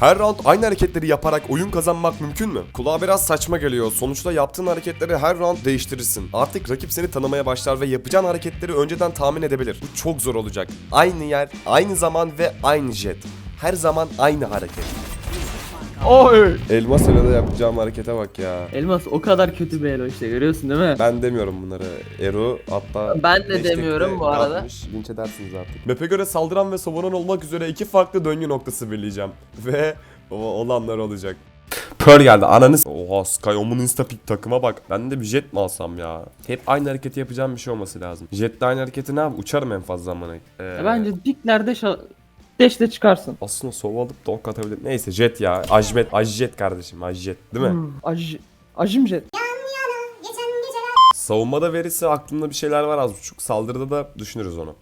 Her round aynı hareketleri yaparak oyun kazanmak mümkün mü? Kulağa biraz saçma geliyor. Sonuçta yaptığın hareketleri her round değiştirirsin. Artık rakip seni tanımaya başlar ve yapacağın hareketleri önceden tahmin edebilir. Bu çok zor olacak. Aynı yer, aynı zaman ve aynı jet. Her zaman aynı hareket. Oy. Elmas de yapacağım harekete bak ya. Elmas o kadar kötü bir elo işte görüyorsun değil mi? Ben demiyorum bunları. Eru hatta... Ben de demiyorum bu arada. yazmış. Linç edersiniz artık. Map'e göre saldıran ve savunan olmak üzere iki farklı döngü noktası belirleyeceğim. Ve olanlar olacak. Pearl geldi ananız. Oha Sky Omun insta pick takıma bak. Ben de bir jet mi alsam ya? Hep aynı hareketi yapacağım bir şey olması lazım. Jetle aynı hareketi ne yap? Uçarım en fazla zamana. Ee, Ya Bence piklerde Deşte çıkarsın. Aslında sova alıp donk atabilir. Neyse jet ya. Ajmet. Ajjet kardeşim. Ajjet değil mi? Hmm, Aj Ajim jet. Savunmada verirse aklımda bir şeyler var az buçuk. Saldırıda da düşünürüz onu.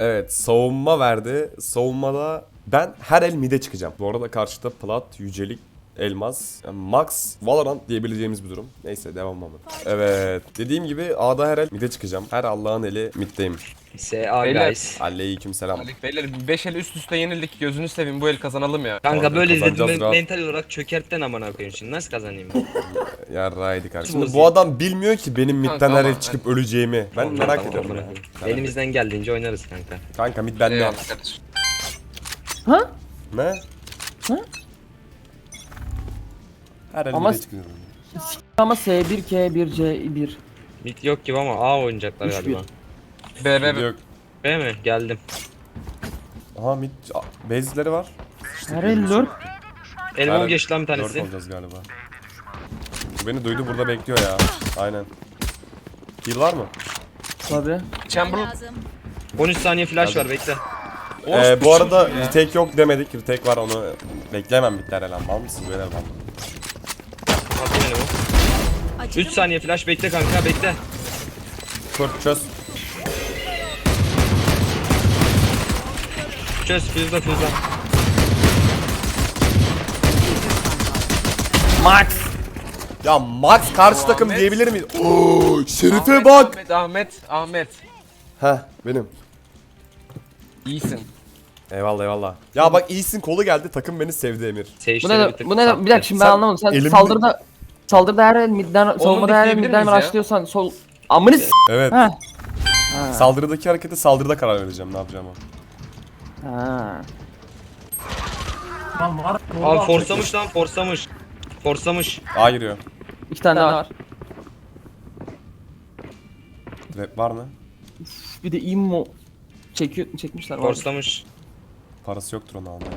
Evet savunma verdi. Savunmada ben her el mide çıkacağım. Bu arada karşıda plat, yücelik, elmas, yani max, valorant diyebileceğimiz bir durum. Neyse devam ama. Evet dediğim gibi A'da her el mide çıkacağım. Her Allah'ın eli middeyim. SA Beyler. guys. Aleyküm selam. Alik beyler 5 el üst üste yenildik gözünü seveyim bu el kazanalım ya. Kanka Orada böyle kazanacağız rahat. mental olarak çökertten amına koyayım şimdi nasıl kazanayım? Yarraydı kardeşim. Şimdi bu adam bilmiyor ki benim midden Kanka her el çıkıp öleceğimi. Ben merak Tamam, ediyorum. amına ya. koyayım. Elimizden geldiğince oynarız kanka. Kanka mid bende. Eyvallah kardeşim. Ha? Ne? Hı? Her el Ama- mide çıkıyorum. Ama S1, K1, C1. Mid yok gibi ama A oynayacaklar Üç galiba. B B B. yok. B mi? Geldim. Aha mid base'leri var. Her el lurk. Elmon Her- geçti lan bir Dört tanesi. olacağız galiba. Bu beni duydu burada bekliyor ya. Aynen. Heal var mı? Tabi. Chamberlain. 13 saniye flash var bekle. Ee, bu arada retake yok demedik. Retake var onu beklemem bitler lan. Mal mısın böyle lan? Attım elimi. 3 saniye flash bekle kanka bekle. Kurt çöz. Çöz füzle füzle. Max. Ya Max karşı takım Ahmet. diyebilir miyiz? Oo, Şerife Ahmet, bak. Ahmet Ahmet Ahmet. Heh benim. İyisin. Eyvallah eyvallah. Ya bak iyisin kolu geldi takım beni sevdi Emir. Bu ne? Bu ne? Bir dakika şimdi ben Sen anlamadım. Sen elimde- saldırıda saldırıda her el midden savunmada her el dikleyebilir midden miyiz ya? sol Amını s- Evet. Ha. Saldırıdaki harekete saldırıda karar vereceğim ne yapacağımı. Ha. Abi forsamış lan forsamış. Forsamış. A giriyor. İki tane daha var. Rap var mı? Bir de immo çekiyor çekmişler. var. Forsamış. Parası yoktur onu almaya.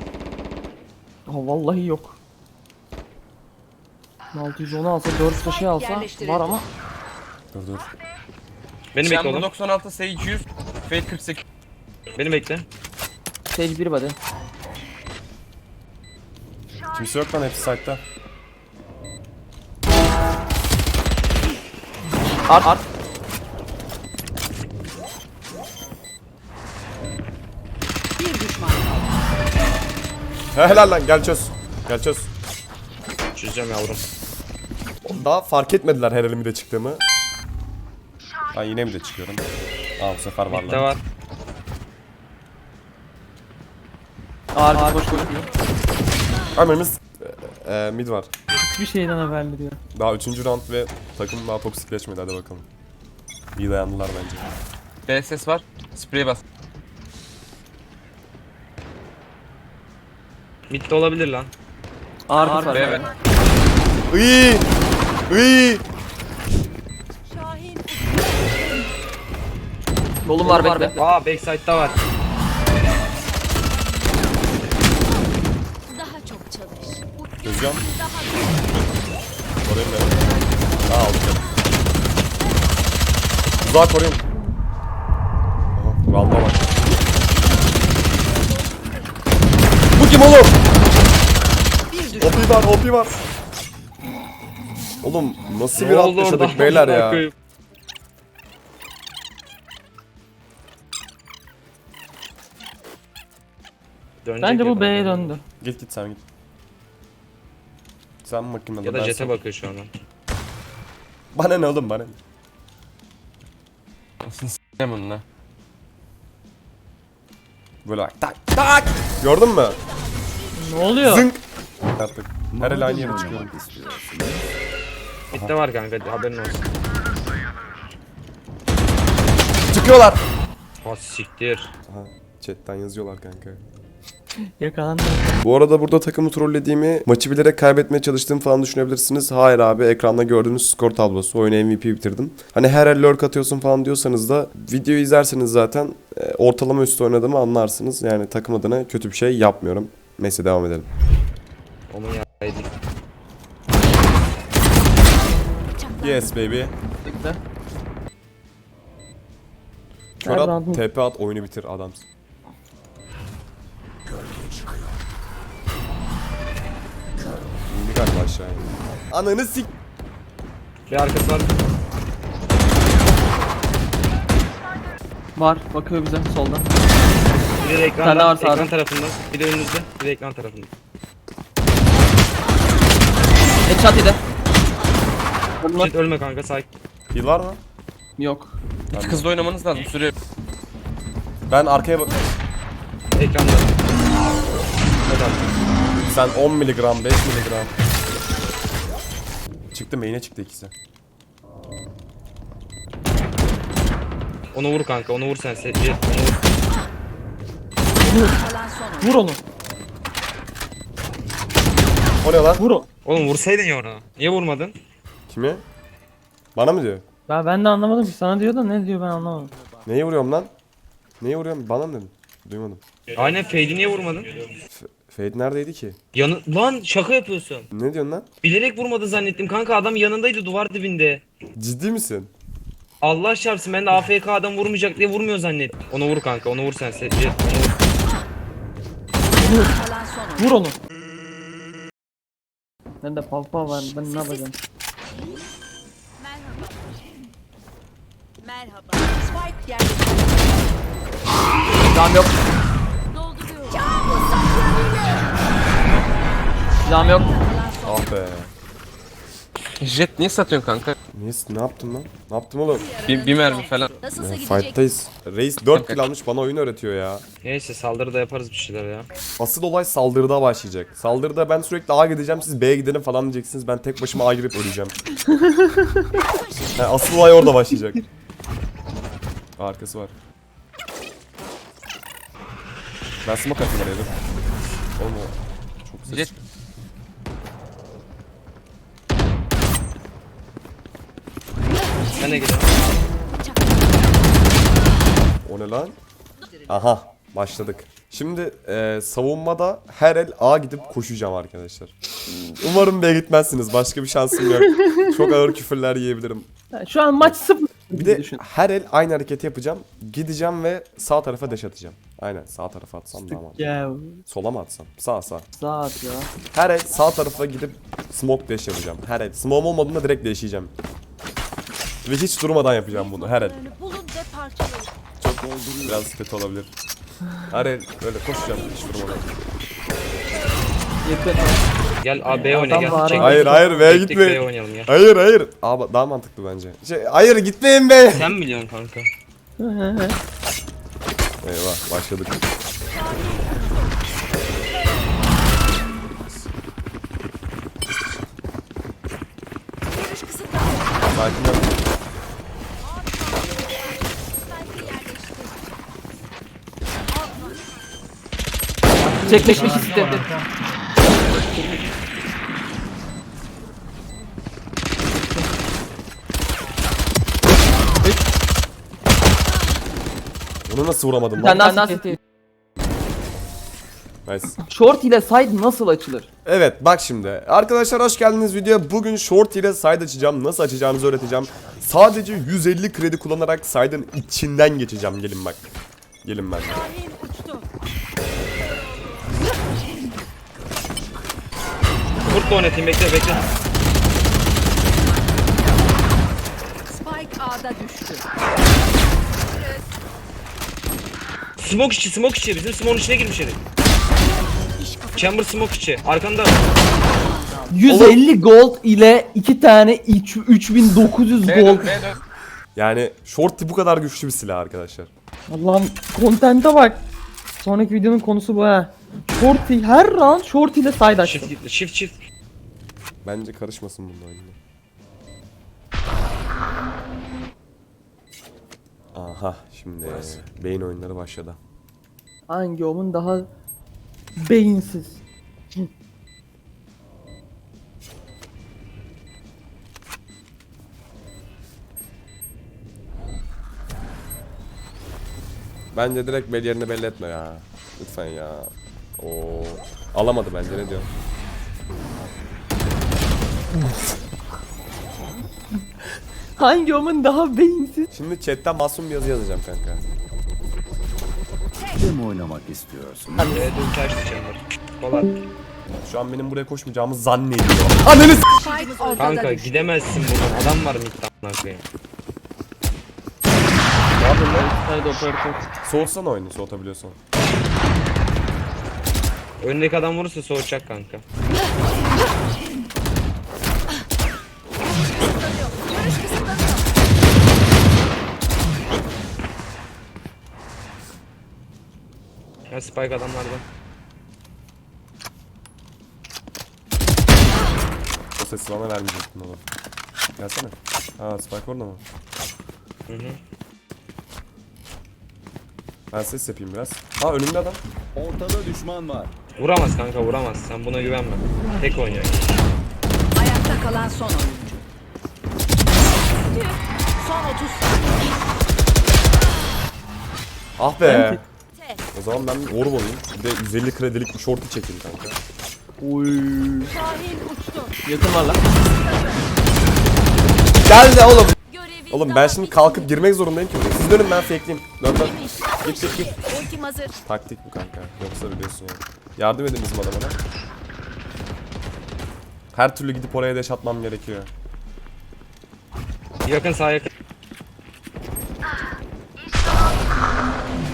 Ha vallahi yok. 610 alsa 4 taşı alsa var ama Dur dur. Beni bekle Chamber oğlum. 96 Sage 100. Fate 48. Beni bekle. Stage 1 body. Kimse yok lan hepsi site'da. Art art. Bir düşman. He, helal lan gel çöz. Gel çöz. Çözeceğim yavrum. Daha fark etmediler her elimde çıktığımı. Ben yine mi de çıkıyorum? Aa bu sefer var Midde lan. var. Ağır boş koşuyor. Annemiz e, e, mid var. Hiçbir şeyden haberli diyor. Daha 3. round ve takım daha toksikleşmedi hadi bakalım. İyi dayandılar bence. B ses var. Sprey bas. Midde olabilir lan. Ağır var. B B. İyi. İyi. Yolum var bekle. Aa backside'da var. Daha çok Çözeceğim. Koruyun beni. Aa aldım. Uzağa koruyun. Aha, Valda bak. Bu kim oğlum? OP var, OP var. Oğlum nasıl bir alt yaşadık beyler ya. koyayım. Dönecek Bence bu. B'ye döndü. Git git sen git. Sen makinede Ya da ben jet'e bakıyor şu an. Bana ne oğlum bana ne? Ne bunun lan? Böyle bak tak tak. Gördün mü? Ne oluyor? Zınk. Artık. Her el aynı yere çıkıyor. Bitti var kanka haberin olsun. Çıkıyorlar. Ha siktir. Aha, chatten yazıyorlar kanka. Yakalandım. Bu arada burada takımı trollediğimi, maçı bilerek kaybetmeye çalıştığımı falan düşünebilirsiniz. Hayır abi ekranda gördüğünüz skor tablosu. Oyunu MVP bitirdim. Hani her el lurk atıyorsun falan diyorsanız da videoyu izlerseniz zaten e, ortalama üstü oynadığımı anlarsınız. Yani takım adına kötü bir şey yapmıyorum. Neyse devam edelim. Onun yaydı. Yes baby. At, round'u. TP at, oyunu bitir adamsın. Galiba aşağıya. Ananı sik... Bir arkası var. Var. Bakıyor bize solda. Bir de ekranda, var sağda. ekran tarafında. Bir de önünüzde. Bir de ekran tarafında. Headshot yedi. Bunlar Jet ölme kanka sakin. Heal var mı? yok. Hiç hızlı oynamanız lazım. Süre Ben arkaya bak... Ekranda. Neden? Sen 10 miligram, 5 miligram. Çıktı main'e çıktı ikisi. Onu vur kanka onu vur sen. Onu vur. Vur onu. O ne lan? Vur onu. Oğlum vursaydın ya onu. Niye vurmadın? Kimi? Bana mı diyor? Ya ben de anlamadım ki sana diyor da ne diyor ben anlamadım. Neyi vuruyorum lan? Neyi vuruyorum? Bana mı dedin? Duymadım. Aynen Fade'i niye vurmadın? Fade neredeydi ki? Yanı... Lan şaka yapıyorsun. Ne diyorsun lan? Bilerek vurmadı zannettim kanka adam yanındaydı duvar dibinde. Ciddi misin? Allah çarpsın ben de AFK adam vurmayacak diye vurmuyor zannettim. Onu vur kanka onu vur sen. Vur. Vur onu. Bende palpa var. Ben ne yapacağım? Merhaba. Merhaba. Spike yerleştirildi. Silahım yok. Silahım yok. Ah be. Jet niye satıyorsun kanka? Niye, ne yaptım lan? Ne yaptım oğlum? Bir, bir mermi falan. Nasılsa Ya, gidecek. fight'tayız. Reis 4 kill almış bana oyun öğretiyor ya. Neyse saldırıda yaparız bir şeyler ya. Asıl olay saldırıda başlayacak. Saldırıda ben sürekli A gideceğim siz B'ye gidelim falan diyeceksiniz. Ben tek başıma A girip öleceğim. yani asıl olay orada başlayacak. Arkası var. Ben smoke atayım araya dur. Oğlum o çok ses. Jet Ben de. O ne lan? Aha başladık. Şimdi e, savunmada her el A gidip koşacağım arkadaşlar. Umarım B'ye gitmezsiniz. Başka bir şansım yok. Çok ağır küfürler yiyebilirim. Şu an maç sıfır. Bir de düşün. her el aynı hareketi yapacağım. Gideceğim ve sağ tarafa dash atacağım. Aynen sağ tarafa atsam daha mantıklı. Ya Sola mı atsam? Sağ sağ. saat ya. Her el sağ tarafa gidip smoke dash yapacağım. Her el. Smoke olmadığında direkt dash'leyeceğim. Ve hiç durmadan yapacağım bunu her el. Bulun ve parçalayın. Biraz kötü olabilir. Her el böyle koşacağım hiç durmadan. Yeter. Gel A B oyna gel. var Çek. ha. Hayır hayır B'ye Tek tek B'ye gitme. oynayalım gel. Hayır hayır. Aa daha mantıklı bence. Şey, hayır gitmeyin be. Sen mi biliyorsun kanka? Eyvah başladık. Sakin ol. Çek çek çek istedi. Onu nasıl vuramadım Sen lan? daha city. Nice. Short ile side nasıl açılır? Evet bak şimdi. Arkadaşlar hoş geldiniz videoya. Bugün short ile side açacağım. Nasıl açacağınızı öğreteceğim. Sadece 150 kredi kullanarak side'ın içinden geçeceğim. Gelin bak. Gelin ben. Da oynatayım bekle bekle. Spike A'da düştü. Smoke içi smoke içi bizim smoke'un içine girmiş herif. Chamber smoke içi. Arkanda 150 gold ile 2 tane üç- 3900 B gold. Yani shorty bu kadar güçlü bir silah arkadaşlar. Allah'ım kontente bak. Sonraki videonun konusu bu ha. Shorty her round Shorty ile side açtım. Shift shift shift. Bence karışmasın bunun oyununa. Aha şimdi beyin oyunları başladı. Hangi omun daha beyinsiz? Bence direkt bel yerini belli etme ya. Lütfen ya. Oo. Alamadı bence ne diyorsun? Hangi omun daha beyinsiz? Şimdi chatten masum bir yazı yazacağım kanka. Kim oynamak istiyorsun? Ulti açtı Chamber. Kolay. Şu an benim buraya koşmayacağımı zannediyor. Ananı Kanka gidemezsin buradan. Adam var midden amına koyayım. Side operatör. Soğutsana oyunu soğutabiliyorsan. Önündeki adam vurursa soğutacak kanka. Ya spike adamlarda. O sesi bana vermeyecektin oğlum. Gelsene. Ha Spike orada mı? Hı hı. Ben ses yapayım biraz. Ha önümde adam. Ortada düşman var. Vuramaz kanka vuramaz. Sen buna güvenme. Tek oynuyor. Ayakta kalan son oyuncu. Son 30 saniye. Ah be. O zaman ben orb olayım. Bir de 150 kredilik bir shorty çekeyim kanka. Oy. Şahin uçtu. Yakın var lan. Geldi oğlum. Görevi Oğlum ben daha şimdi kalkıp girmek zorundayım ki. Siz dönün ben fakeleyeyim. Dön dön. Git git git. Ultim hazır. Taktik bu kanka. Yoksa biliyorsun ya. Yardım edin bizim adamına. Her türlü gidip oraya deş atmam gerekiyor. Yakın sağ yakın.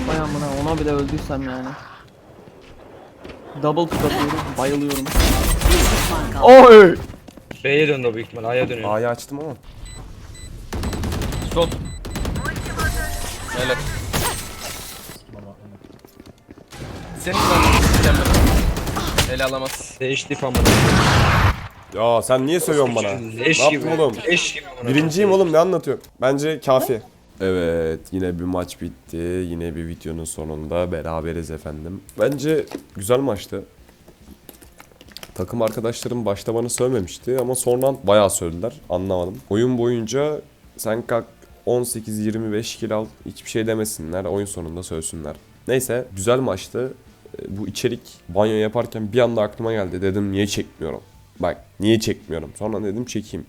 Vay amına ona bile öldüysem yani. Double kick atıyorum. Bayılıyorum. Oy. B'ye döndü o büyük ihtimal. A'ya dönüyor. A'yı açtım ama. Sol. Evet. Senin zannediyorsun Ele alamaz. Değişti amına. Ya sen niye sövüyorsun bana? Leş ne gibi. yaptım oğlum? Leş gibi amına. Birinciyim oğlum ne anlatıyorsun? Bence kafi. Evet yine bir maç bitti. Yine bir videonun sonunda beraberiz efendim. Bence güzel maçtı. Takım arkadaşlarım başta bana sövmemişti ama sonra bayağı sövdüler. Anlamadım. Oyun boyunca sen kalk 18-25 kill al hiçbir şey demesinler. Oyun sonunda sövsünler. Neyse güzel maçtı. Bu içerik banyo yaparken bir anda aklıma geldi. Dedim niye çekmiyorum? Bak niye çekmiyorum? Sonra dedim çekeyim.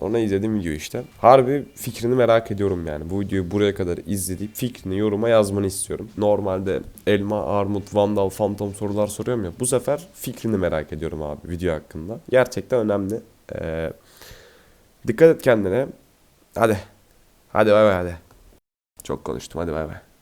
Sonra izledim video işte. Harbi fikrini merak ediyorum yani. Bu videoyu buraya kadar izleyip fikrini yoruma yazmanı istiyorum. Normalde elma, armut, vandal, fantom sorular soruyorum ya. Bu sefer fikrini merak ediyorum abi video hakkında. Gerçekten önemli. Ee, dikkat et kendine. Hadi. Hadi bay bay hadi. Çok konuştum hadi bay bay.